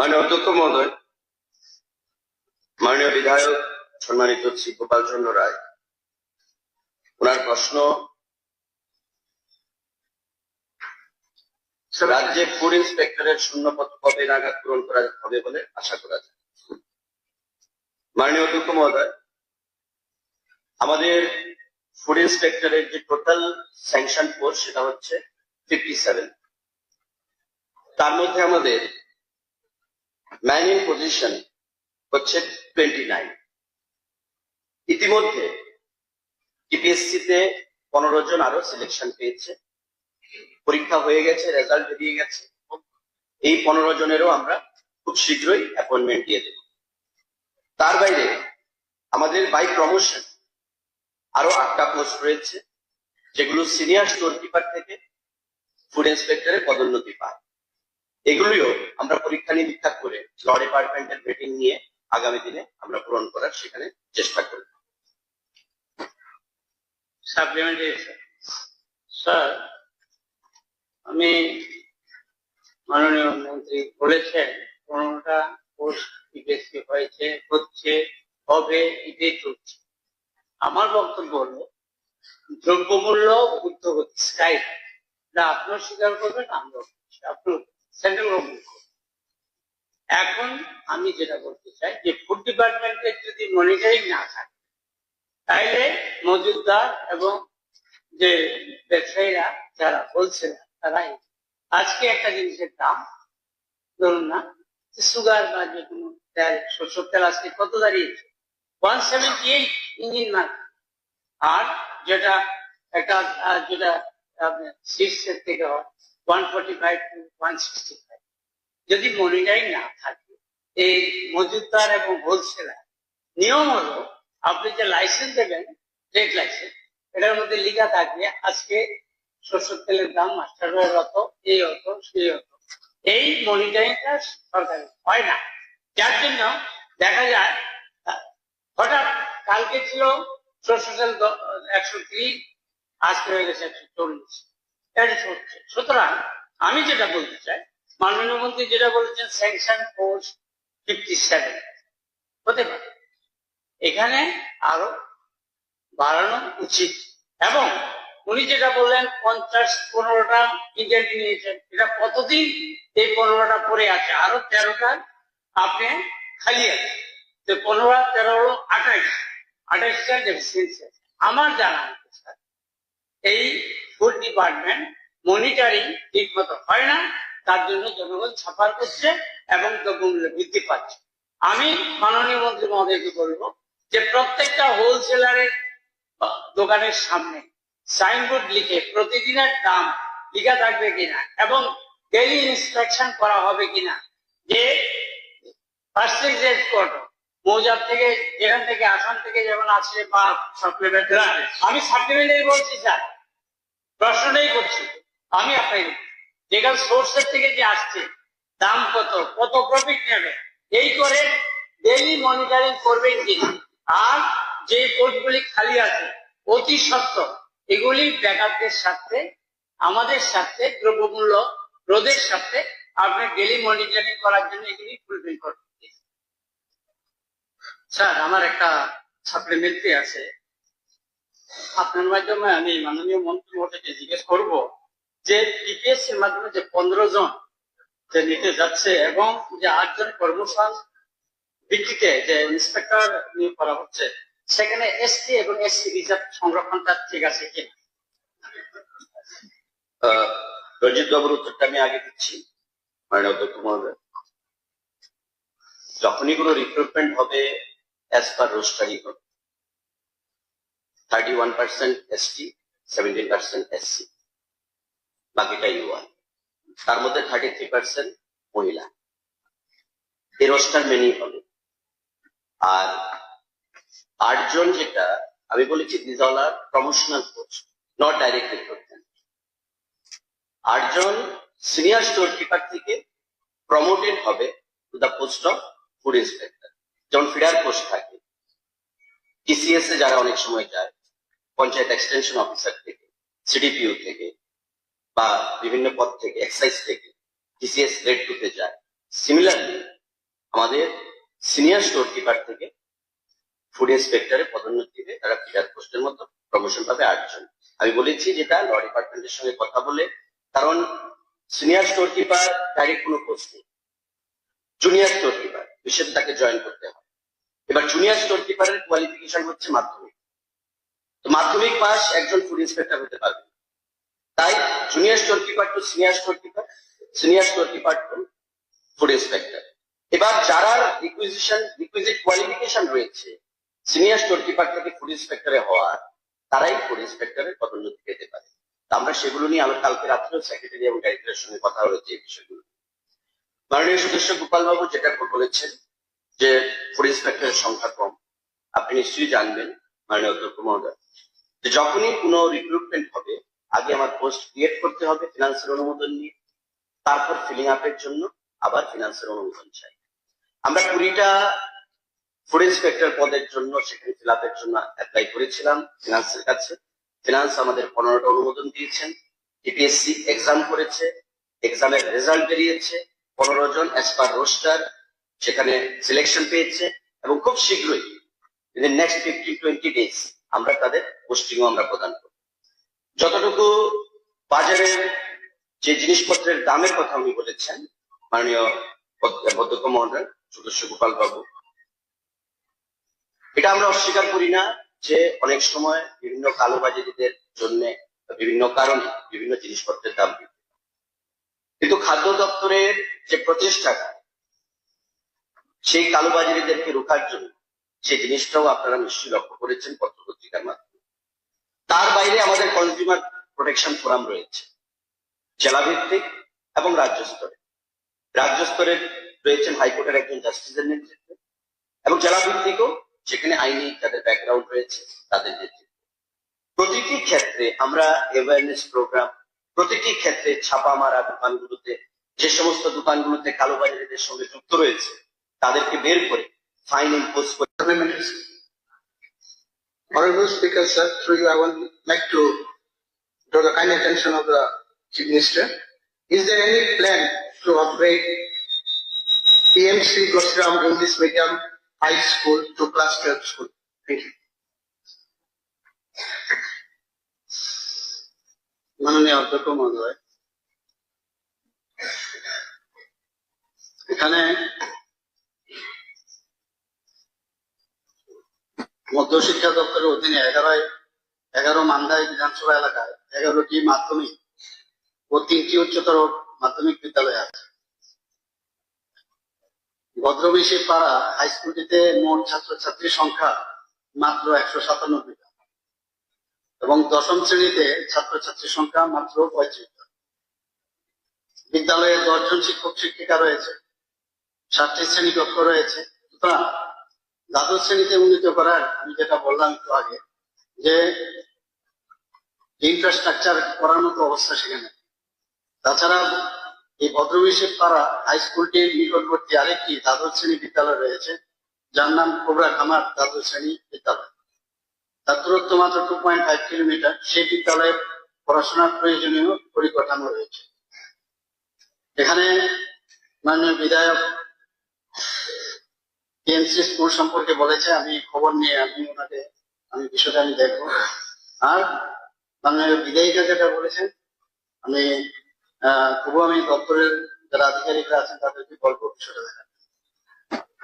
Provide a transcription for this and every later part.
মাননীয় অধ্যক্ষ মহোদয়, মাননীয় বিধায়ক সম্মানিত শ্রী গোপাল চন্দ্র রায়, ওনার প্রশ্ন, রাজ্যে ফুড ইন্সপেক্টরের শূন্যপদ কবে নাগাদ পূরণ করা হবে বলে আশা করা যায়? মাননীয় অধ্যক্ষ মহোদয়, আমাদের ফুড ইন্সপেক্টরের যে টোটাল স্যাংশন পোস্ট সেটা হচ্ছে ফিফটি সেভেন তার মধ্যে আমাদের ম্যান ইন পজিশন হচ্ছে টোয়েন্টি নাইন ইতিমধ্যে টিপিএসসি তে পনেরো জন আরও সিলেকশন পেয়েছে। পরীক্ষা হয়ে গেছে রেজাল্ট বেরিয়ে গেছে। এই পনেরো জনেরও আমরা খুব শীঘ্রই অ্যাপয়েন্টমেন্ট দিয়ে দেব। তার বাইরে আমাদের বাই প্রমোশন আরও আটটা পোস্ট রয়েছে, যেগুলো সিনিয়র স্টোর কিপার থেকে ফুড ইন্সপেক্টরে পদোন্নতি পায়। এগুলিও আমরা পরীক্ষা নিরীক্ষা করে ল ডিপার্টমেন্টের মিটিং নিয়ে আগামী দিনে আমরা পূরণ করার সেখানে চেষ্টা করব। স্যার আমি মাননীয় মন্ত্রী বলেছেন পনেরোটা বিদেশি হয়েছে, হচ্ছে হবে এটাই চলছে। আমার বক্তব্য হলো, দ্রব্যমূল্য ঊর্ধ্বগতি স্কাই। না, আপনার স্বীকার করবেন আমরা আপনার সেন্ট্রাল গভর্নমেন্ট এখন আমি যেটা বলতে চাই, যে ফুড ডিপার্টমেন্টের যদি মনিটরিং না থাকে, তাইলে মজুদদার এবং যে ব্যবসায়ীরা যারা বলছেন, তারাই আজকে একটা জিনিসের দাম, ধরুন না সুগার বা যে কোনো তেল, সরষের তেল আজকে কত দাঁড়িয়েছে? One seventy eight engine mark আর যেটা একটা যেটা শীর্ষের থেকে হয় one forty five to one sixty five যদি মনিটরিং না থাকে এই মজুদদার এবং হোলসেলার নিয়ম হলো আপনি যে লাইসেন্স দেবেন ট্রেড লাইসেন্স এটার মধ্যে লেখা থাকবে, আজকে সরষের তেলের দাম মাস্টার অত এই অত সেই অত এই মনিটরিংটা সরকারি, হয় না। যার জন্য দেখা যায়, হঠাৎ কালকে ছিল সরষের তেল একশো ত্রিশ, আজকে হয়ে গেছে একশো চল্লিশ। সুতরাং আমি যেটা বলতে চাই, মাননীয় মন্ত্রী যেটা বলেছেন স্যাংশন পোস্ট ফিফটি সেভেন হতে পারে। এখানে আরও বাড়ানো উচিত। এবং উনি যেটা বললেন পঞ্চাশ পনেরোটা ইন্টারভিউ নিয়েছেন। এটা কতদিন এই পনেরোটা পড়ে আছে? আরও তেরোটা আপনি খালি আছে। তো পনেরো তেরো হলো আঠাইশ আঠাইশটা ডেফিসিয়েন্সি আমার জানা স্যার, এই ফুড ডিপার্টমেন্ট মনিটরিং ঠিক মতো হয় না। তার জন্য জনগণ ছাপার করছে এবং দ্রব্যমূল্য বৃদ্ধি পাচ্ছে। আমি মাননীয় মন্ত্রী মহোদয়কে বলব যে প্রত্যেকটা হোলসেলারের দোকানের সামনে সাইনবোর্ড লিখে প্রতিদিনের দাম লেখা থাকবে কিনা এবং ডেলি ইন্সপেকশন করা হবে কিনা, যে পার্সেন্টেজ কত, মৌজার থেকে এখান থেকে আসাম থেকে যেমন আসছে বা সাপ্লিমেন্টারি আমি সাপ্লিমেন্টারি বলছি, স্যার। প্রশ্নটাই করছি। আমি আপনাকে যেখানে সোর্সের থেকে যে আসছে, দাম কত কত প্রফিট নেবে? এই করে ডেইলি মনিটরিং করবেন কিনা আর যে পোস্টগুলি খালি আছে, অতি সত্ত্বর এগুলি ব্যাকআপদের সাথে আমাদের সাথে দ্রব্যমূল্য রোধের সাথে আপনি ডেলি মনিটরিং করার জন্য এগুলি ফুলফিল করবেন। স্যার, আমার একটা সাপ্লিমেন্টারি আছে। আপনার মাধ্যমে আমি মাননীয় মন্ত্রী মহোদয়কে জিজ্ঞেস করব যে পিপিএস এর মাধ্যমে যে পনেরো জন যে নিতে যাচ্ছে এবং যে আটজন কর্মসংস্থান ভিত্তিতে যে ইন্সপেক্টর নিয়োগ করা হচ্ছে সেখানে এসটি এবং এসসি রিজার্ভ সংরক্ষণটা ঠিক আছে আহ, রঞ্জিত বাবুর উত্তরটা আমি আগে দিচ্ছি যখনই কোনো রিক্রুটমেন্ট হবে অ্যাজ পার রোস্টারই হবে। Thirty one percent ST seventeen percent SC বাকিটা ইউআর তার মধ্যে থার্টি থ্রি পার্সেন্ট মহিলা। এই রোস্টার মেনেই হবে। আর আটজন যেটা আমি বলেছি this all are promotional post not direct recruitment আটজন সিনিয়র স্টোর কিপার থেকে প্রমোটেড হবে to the post of food inspector যেমন ফিডার পোস্ট থাকে। টিসিএস এ যারা অনেক সময় যায়, পঞ্চায়েত এক্সটেনশন অফিসার থেকে সিডিপিও থেকে বা বিভিন্ন পদ থেকে এক্সাইজ থেকে টিসিএস রেড টুতে যায়। সিমিলারলি আমাদের সিনিয়র স্টোর কিপার থেকে ফুড ইন্সপেক্টরে পদোন্নতি দিবে তারা ফিডার পোস্টের মতো প্রমোশন পাবে আটজন। আমি বলেছি যেটা ল ডিপার্টমেন্টের সঙ্গে কথা বলে, কারণ সিনিয়র স্টোর কিপার ডাইরেক্ট কোনো পোস্ট নেই। জুনিয়র স্টোর কিপার হিসেবে তাকে জয়েন করতে হয়। এবার জুনিয়র স্টোর কিপারের কোয়ালিফিকেশন হচ্ছে মাধ্যমিক। তো মাধ্যমিক পাস একজন ফুড ইন্সপেক্টর হতে পারবে। তাই junior storekeeper to senior storekeeper senior storekeeper to food inspector এবার যারা রিকুইজিশন রিকুইজিট কোয়ালিফিকেশন রয়েছে সিনিয়র স্টোর কিপার থেকে ফুড ইন্সপেক্টরে হওয়ার তারাই ফুড ইন্সপেক্টরের পদোন্নতি পেতে পারে। আমরা সেগুলো নিয়ে আলো, কালকে রাত্রেও সেক্রেটারি এবং ডাইরেক্টরের সঙ্গে কথা হয়েছে এই বিষয়গুলো। মাননীয় সদস্য গোপাল বাবু যেটা বলেছেন যে ফুড ইন্সপেক্টরের সংখ্যা কম, আপনি নিশ্চয়ই জানবেন মাননীয় অধ্যক্ষ মহোদয়। যখনই কোনো রিক্রুটমেন্ট হবে আগে আমার পোস্ট ক্রিয়েট করতে হবে ফিনান্সের অনুমোদন নিয়ে, তারপর ফিলিং আপের জন্য আবার ফিনান্সের অনুমোদন চাই। আমরা কুড়িটা ফুড ইন্সপেক্টর পদের জন্য, সেখানে ফিল আপের জন্য অ্যাপ্লাই করেছিলাম ফিনান্সের কাছে। ফিনান্স আমাদের পনেরোটা অনুমোদন দিয়েছেন। টিপিএসসি এক্সাম করেছে এক্সামের রেজাল্ট বেরিয়েছে, পনেরো জন অ্যাজ পার রোস্টার সেখানে সিলেকশন পেয়েছে এবং খুব শীঘ্রই নেক্সট ফিফটিন টোয়েন্টি ডেজ আমরা তাদের পোস্টিংও আমরা প্রদান করব। যতটুকু বাজারের যে জিনিসপত্রের দামের কথা উনি বলেছেন, মাননীয় অধ্যক্ষ মহোদয়, সদস্য গোপাল বাবু, এটা আমরা অস্বীকার করি না যে অনেক সময় বিভিন্ন কালোবাজারিদের জন্য বিভিন্ন কারণে বিভিন্ন জিনিসপত্রের দাম কিন্তু খাদ্য দপ্তরের যে প্রচেষ্টাটা, সেই কালোবাজারিদেরকে রোখার জন্য সেই জিনিসটাও আপনারা নিশ্চয়ই লক্ষ্য করেছেন পত্রপত্রিকার মাধ্যমে। তার বাইরে আমাদের কনজিউমার প্রোটেকশন ফোরাম রয়েছে। জেলা ভিত্তিক এবং রাজ্য স্তরে। রাজ্য স্তরে রয়েছেন হাইকোর্টের একজন জাস্টিসের নেতৃত্বে এবং জেলা ভিত্তিকও যেখানে আইনি তাদের ব্যাকগ্রাউন্ড রয়েছে, তাদের নেতৃত্বে। প্রতিটি ক্ষেত্রে আমরা অ্যাওয়ারনেস প্রোগ্রাম প্রতিটি ক্ষেত্রে ছাপা মারা দোকানগুলোতে, যে সমস্ত দোকানগুলোতে কালোবাজারিদের সঙ্গে যুক্ত রয়েছে, তাদেরকে বের করে ফাইন ইম্পোজ করে. Honorable Speaker, sir, through you, I would like to draw the kind attention of the Chief Minister. Is there any plan to upgrade PMC Gosram English Medium High School to class 12 school? Thank you. মাননীয় অধ্যক্ষ মহোদয় এখানে মধ্যশিক্ষা দপ্তরের অধীনে এগারোয়, এগারো মান্দাই বিধানসভা এলাকায় এগারোটি মাধ্যমিক ও তিনটি উচ্চতর মাধ্যমিক বিদ্যালয় আছে ভদ্রবেশী পাড়া হাই স্কুলটিতে মোট ছাত্রছাত্রীর সংখ্যা মাত্র একশো সাতানব্বই এবং দশম শ্রেণীতে ছাত্রছাত্রীর সংখ্যা মাত্র পঁয়ত্রিশ। বিদ্যালয়ে দশজন শিক্ষক শিক্ষিকা রয়েছে, ষাটটি শ্রেণি কক্ষ রয়েছে সুতরাং দ্বাদশ শ্রেণীতে উন্নীত করার আমি যেটা বললাম একটু আগে, যে ইনফ্রাস্ট্রাকচার করার মতো অবস্থা সেখানে তাছাড়া এই ভদ্রবিশের পাড়া হাই স্কুলটির নিকটবর্তী আরেকটি দ্বাদশ শ্রেণি বিদ্যালয় রয়েছে, যার নাম কোবরা খামার দ্বাদশ শ্রেণি বিদ্যালয়। তার দূরত্ব মাত্র টু পয়েন্ট ফাইভ কিলোমিটার সেই বিদ্যালয়ে পড়াশোনার প্রয়োজনীয় পরিকাঠামো রয়েছে। এখানে মাননীয় বিধায়ক টিএমসি স্কুল সম্পর্কে বলেছে, আমি খবর নিয়ে, আমি ওনাকে, আমি বিষয়টা আমি দেখব। আর মাননীয় বিধায়িকা যেটা বলেছেন, আমি তবুও আমি দপ্তরের যারা আধিকারিকরা আছেন, তাদেরকে গল্প বিষয়টা দেখা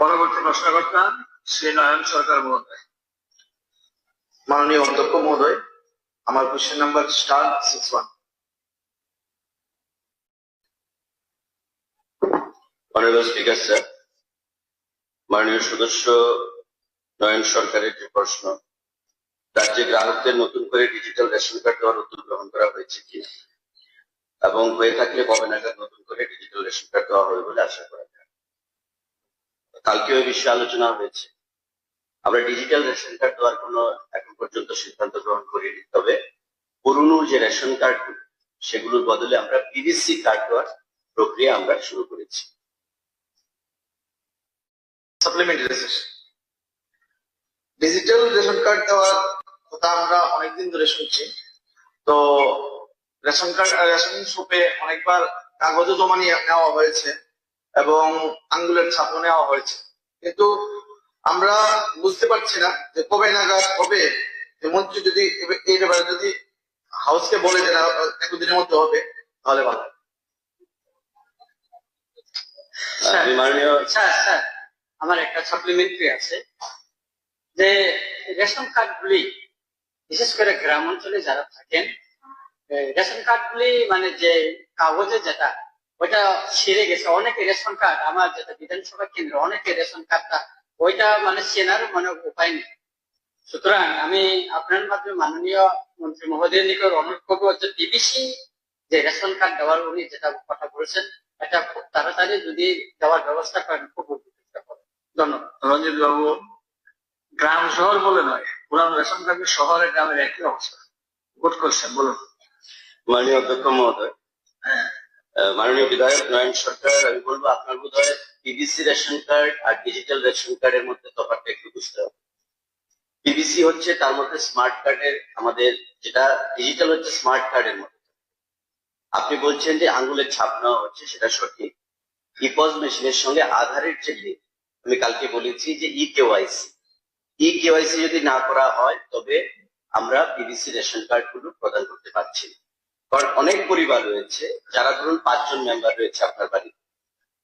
পরবর্তী প্রশ্নকর্তা, শ্রী নয়ন সরকার মহোদয়। মাননীয় অধ্যক্ষ মহোদয়, আমার question number star six one honourable speaker sir মাননীয় সদস্য, নয়ন সরকারের যে প্রশ্ন, রাজ্যে গ্রাহকদের নতুন করে ডিজিটাল রেশন কার্ড দেওয়ার উদ্যোগ গ্রহণ করা হয়েছে কিনা এবং হয়ে থাকলে কবে নাগাদ নতুন করে ডিজিটাল রেশন কার্ড দেওয়া হবে বলে আশা করা যায়? কালকে ওই বিষয়ে আলোচনা হয়েছে। আমরা ডিজিটাল রেশন কার্ড দেওয়ার কোনো এখন পর্যন্ত সিদ্ধান্ত গ্রহণ করিনি, তবে পুরনো যে রেশন কার্ড সেগুলোর বদলে আমরা পিভিসি কার্ড দেওয়ার প্রক্রিয়া আমরা শুরু করেছি। Supplementary session digital ration card দেওয়ার কথা আমরা অনেকদিন ধরে শুনছি। তো রেশন কার্ড রেশন শপে অনেকবার কাগজও জমা নিয়ে নেওয়া হয়েছে এবং আঙ্গুলের ছাপও নেওয়া হয়েছে। কিন্তু আমরা বুঝতে পারছি না যে কবে নাগাদ কবে যে মন্ত্রী যদি এই ব্যাপারে যদি হাউসকে বলে যে না এতদিনের মধ্যে হবে তাহলে ভালো। হয়। Sir sir. আমার একটা সাপ্লিমেন্টারি আছে, যে রেশন কার্ডগুলি বিশেষ করে গ্রাম অঞ্চলে যারা থাকেন রেশন কার্ডগুলি মানে যে কাগজে যেটা, ওইটা ছিঁড়ে গেছে। অনেকে রেশন কার্ড আমার যেটা বিধানসভা কেন্দ্র, অনেকে রেশন কার্ডটা ওইটা মানে চেনার মানে উপায় নেই। সুতরাং আমি আপনার মাধ্যমে মাননীয় মন্ত্রী মহোদয়ের নিকট অনুরোধ করব হচ্ছে ডিবিসি যে রেশন কার্ড দেওয়ার উনি যেটা কথা বলেছেন, এটা খুব তাড়াতাড়ি যদি দেওয়ার ব্যবস্থা করেন, খুব রঞ্জিত বাবু গ্রাম শহর বলে নয় পুরান রেশন কার্ডের শহরে গ্রামের একই অবস্থা। গুড কোশ্চেন বলুন। মাননীয় অধ্যক্ষ মহোদয় আহ, মাননীয় বিধায়ক নয়ন সরকার আমি বলব আপনার বোধ হয় পিবিসি রেশন কার্ড আর ডিজিটাল রেশন কার্ডের মধ্যে তফাৎটা একটু বুঝতে হবে। পিবিসি হচ্ছে তার মধ্যে স্মার্ট কার্ডের আমাদের যেটা ডিজিটাল হচ্ছে স্মার্ট কার্ডের মধ্যে। আপনি বলছেন যে আঙ্গুলের ছাপ নেওয়া হচ্ছে সেটা সঠিক। ইপজ মেশিনের সঙ্গে আধারের যে link, আমি কালকে বলেছি যে ই কেওয়াইসি ই কেওয়াইসি যদি না করা হয়, তবে আমরা পিবিসি রেশন কার্ডগুলো প্রদান করতে পারছি কারণ অনেক পরিবার রয়েছে, যারা ধরুন পাঁচজন মেম্বার রয়েছে আপনার বাড়িতে।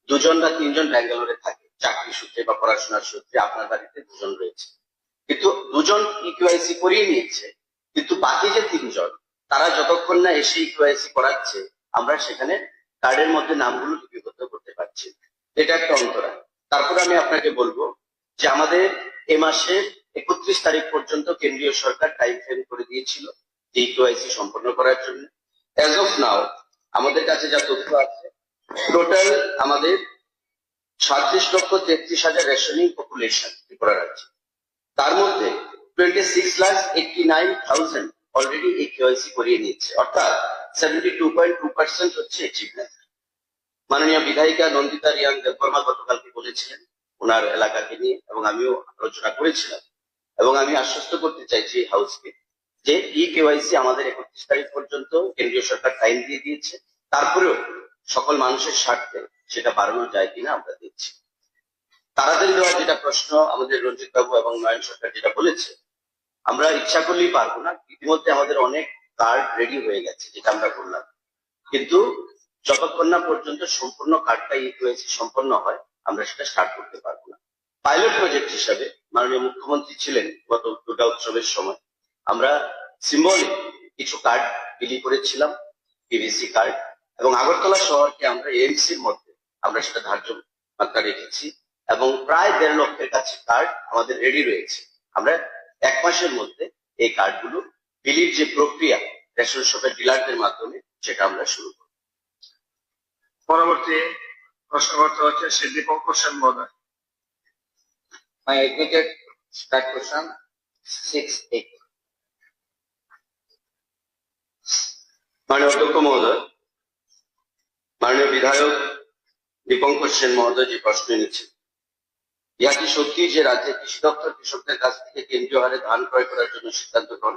দুজন বা তিনজন ব্যাঙ্গালোরে থাকে, চাকরি সূত্রে বা পড়াশোনার সূত্রে আপনার বাড়িতে দুজন রয়েছে। কিন্তু দুজন ইকিউআইসি করিয়ে নিয়েছে, কিন্তু বাকি যে তিনজন, তারা যতক্ষণ না এসে ইকিউআইসি করাচ্ছে, আমরা সেখানে কার্ডের মধ্যে নামগুলো লিপিবদ্ধ করতে পারছি এটা একটা অন্তরায়। তারপরে আমি আপনাকে বলব যে আমাদের এ মাসের একত্রিশ তারিখ পর্যন্ত কেন্দ্রীয় সরকার টাইম ফ্রেম করে দিয়েছিল যে ইকিউআইসি সম্পন্ন করার জন্য। অ্যাজ অফ নাও আমাদের কাছে যা তথ্য আছে টোটাল আমাদের সাতত্রিশ লক্ষ তেত্রিশ হাজার রেশনিং পপুলেশন ত্রিপুরা রাজ্যে তার মধ্যে twenty six lakh eighty nine thousand already এই কেওয়াইসি করিয়ে নিয়েছে। অর্থাৎ seventy two point two percent হচ্ছে অ্যাচিভমেন্ট মাননীয় বিধায়িকা নন্দিতা রিয়াং দেববর্মা গতকালকে বলেছিলেন ওনার এলাকাকে নিয়ে এবং আমিও আলোচনা করেছিলাম এবং আমি আশ্বস্ত করতে চাইছি হাউসকে যে ই কেওয়াইসি আমাদের একত্রিশ তারিখ পর্যন্ত কেন্দ্রীয় সরকার টাইম দিয়ে দিয়েছে, তারপরেও সকল মানুষের স্বার্থে সেটা বাড়ানো যায় কিনা আমরা দেখছি। তাড়াতাড়ি দেওয়ার যেটা প্রশ্ন আমাদের রঞ্জিত বাবু এবং নয়ন সরকার যেটা বলেছে, আমরা ইচ্ছা করলেই পারব না। ইতিমধ্যে আমাদের অনেক কার্ড রেডি হয়ে গেছে, যেটা আমরা বললাম। কিন্তু যতক্ষণ না পর্যন্ত সম্পূর্ণ কার্ডটা ই সম্পন্ন হয়, আমরা সেটা স্টার্ট করতে পারব না। পাইলট প্রজেক্ট হিসাবে মাননীয় মুখ্যমন্ত্রী ছিলেন গত দুর্গা উৎসবের সময়। আমরা সিম্বলিক কিছু কার্ড বিলি করেছিলাম পিভিসি কার্ড এবং আগরতলা শহরকে আমরা এমসির মধ্যে আমরা সেটা ধার্য মাত্রা রেখেছি, এবং প্রায় দেড় লক্ষের কাছে কার্ড আমাদের রেডি রয়েছে। আমরা এক মাসের মধ্যে এই কার্ডগুলো বিলির যে প্রক্রিয়া রেশন শপের ডিলারদের মাধ্যমে, সেটা আমরা শুরু করব। পরবর্তী প্রশ্ন করতে হচ্ছে শ্রী দীপঙ্কর সেন মহোদয় My admitted start question six eight. মাননীয় অধ্যক্ষ মহোদয় মাননীয় বিধায়ক দীপঙ্কর সেন মহোদয় যে প্রশ্ন এনেছেন ইহা কি সত্যি যে রাজ্যের কৃষি দপ্তর কৃষকদের কাছ থেকে কেন্দ্রীয় হারে ধান ক্রয় করার জন্য সিদ্ধান্ত গ্রহণ